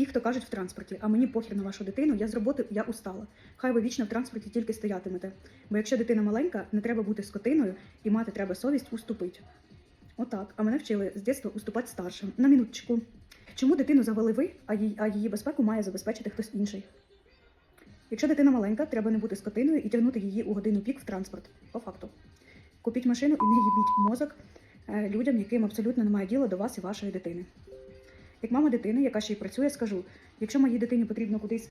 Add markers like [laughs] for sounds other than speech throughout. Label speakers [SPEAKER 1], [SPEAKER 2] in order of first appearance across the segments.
[SPEAKER 1] Ті, хто кажуть в транспорті, а мені похір на вашу дитину, я з роботи, я устала. Хай ви вічно в транспорті тільки стоятимете. Бо якщо дитина маленька, не треба бути скотиною і мати треба совість уступити. Отак. А мене вчили з дитинства уступати старшим. На минуточку. Чому дитину завели ви, а її, а її безпеку має забезпечити хтось інший? Якщо дитина маленька, треба не бути скотиною і тягнути її у годину пік в транспорт. По факту. Купіть машину і не їбіть мозок е, людям, яким абсолютно немає діла до вас і вашої дитини. Як мама дитини, яка ще й працює, скажу: якщо моїй дитині потрібно кудись.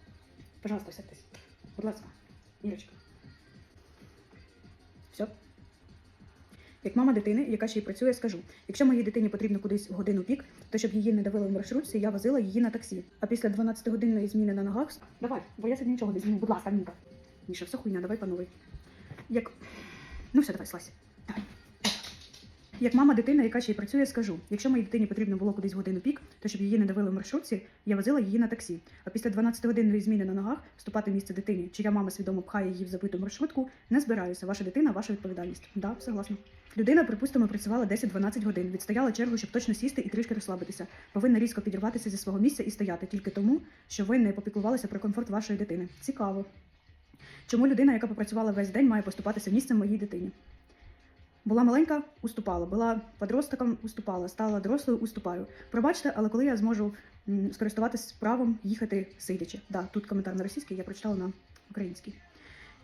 [SPEAKER 1] Пожалуйста, сядьтесь. Будь ласка, Ірочка. Все. Як мама дитини, яка ще й працює, скажу: якщо моїй дитині потрібно кудись в годину пік, то щоб її не давили в маршрутці, я возила її на таксі. А після 12-годинної зміни на ногах. Давай, бо я сьогодні нічого не зміню. Будь ласка, Ніка. Міша, все хуйня, давай пановий. Як. Ну все, давай, слазь. Як мама дитина, яка ще й працює, скажу: якщо моїй дитині потрібно було кудись годину пік, то щоб її не давили в маршрутці, я возила її на таксі. А після 12-годинної зміни на ногах вступати в місце дитині, чия мама свідомо пхає її в забиту маршрутку, не збираюся. Ваша дитина, ваша відповідальність. Да, согласна. Людина, припустимо, працювала 10-12 годин, відстояла чергу, щоб точно сісти і трішки розслабитися. Повинна різко підірватися зі свого місця і стояти тільки тому, що ви не попіклувалися про комфорт вашої дитини. Цікаво. Чому людина, яка попрацювала весь день, має поступатися місцем моїй дитині? Була маленька, уступала. Була подростком, уступала. Стала дорослою, уступаю. Пробачте, але коли я зможу скористуватись правом їхати сидячи? Да, тут коментар на російський, я прочитала на український.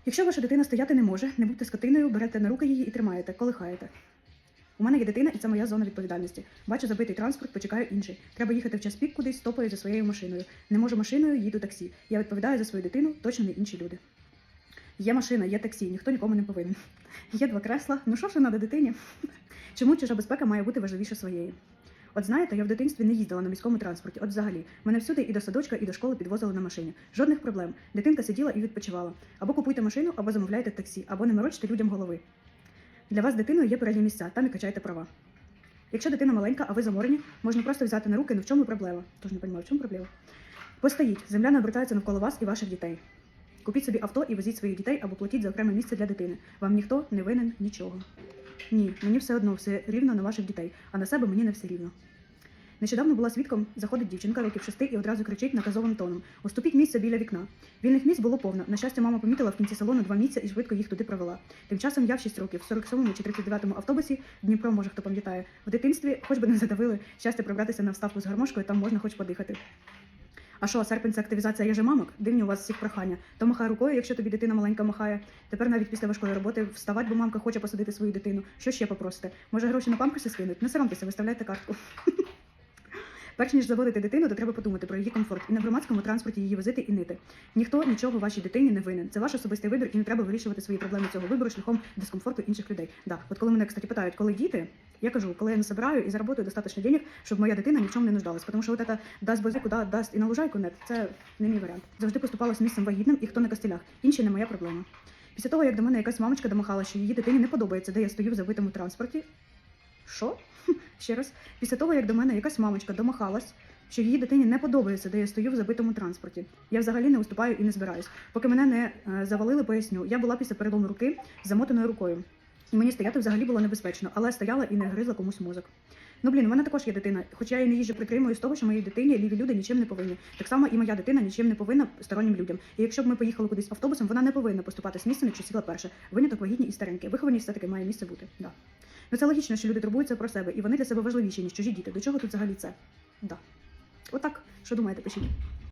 [SPEAKER 1] Якщо ваша дитина стояти не може, не будьте скотиною, берете на руки її і тримаєте, колихаєте. У мене є дитина, і це моя зона відповідальності. Бачу забитий транспорт, почекаю інший. Треба їхати в час пік кудись, стопаю за своєю машиною. Не можу машиною, їду таксі. Я відповідаю за свою дитину, точно не інші люди. Є машина, є таксі, ніхто нікому не повинен. Є два кресла. Ну що ж треба дитині? Чому чужа безпека має бути важливіше своєї? От знаєте, я в дитинстві не їздила на міському транспорті. От взагалі, мене всюди і до садочка, і до школи підвозили на машині. Жодних проблем. Дитинка сиділа і відпочивала. Або купуйте машину, або замовляйте таксі, або не морочте людям голови. Для вас дитиною є передні місця, там і качайте права. Якщо дитина маленька, а ви заморені, можна просто взяти на руки, ну в чому проблема? Тож не розумію, в чому проблема? Постоїть, земля не обертається навколо вас і ваших дітей. Купіть собі авто і везіть своїх дітей або платіть за окреме місце для дитини. Вам ніхто не винен нічого. Ні, мені все одно все рівно на ваших дітей, а на себе мені не все рівно. Нещодавно була свідком, заходить дівчинка років шести і одразу кричить наказовим тоном: Уступіть місце біля вікна. Вільних місць було повно. На щастя, мама помітила в кінці салону два місця і швидко їх туди провела. Тим часом я в 6 років, в 47-му чи 39-му автобусі, Дніпро, може хто пам'ятає, в дитинстві, хоч би не задавили щастя пробратися на вставку з гармошкою, там можна хоч подихати. А що, серпень це активізація яжемамок? Дивні у вас всіх прохання. То махай рукою, якщо тобі дитина маленька махає. Тепер навіть після важкої роботи вставати, бо мамка хоче посадити свою дитину. Що ще попросите? Може гроші на памперси скинуть? Не соромтеся, виставляйте картку. [laughs] Перш ніж заводити дитину, то треба подумати про її комфорт і на громадському транспорті її возити і нити. Ніхто нічого вашій дитині не винен. Це ваш особистий вибір, і не треба вирішувати свої проблеми цього вибору шляхом дискомфорту інших людей. Да, от коли мене кстати питають, коли діти, я кажу, коли я не собираю і заработаю достатньо денег, щоб моя дитина ні в чому не нуждалась. Тому що от це дасть базику, да, дасть і на лужайку нет. Це не мій варіант. Завжди поступалось місцем вагітним і хто на костелях. Інші не моя проблема. Після того, як до мене якась мамочка домахала, що її дитині не подобається, де я стою в забитому транспорті. Що? Ще раз. Після того, як до мене якась мамочка домахалась, що її дитині не подобається, де я стою в забитому транспорті. Я взагалі не уступаю і не збираюсь. Поки мене не е, завалили, поясню. Я була після перелому руки замотаною рукою. Мені стояти взагалі було небезпечно, але стояла і не гризла комусь мозок. Ну блін, у мене також є дитина, хоча я і не їжджу притримую з того, що моїй дитині ліві люди нічим не повинні. Так само і моя дитина нічим не повинна стороннім людям. І якщо б ми поїхали кудись автобусом, вона не повинна поступати з місцем, що сіла перше. Виняток вагітні і старенькі. Вихованість все-таки має місце бути. Да. Ну це логічно, що люди турбуються про себе, і вони для себе важливіші, ніж чужі діти. До чого тут взагалі це? Да. Отак. Що думаєте, пишіть.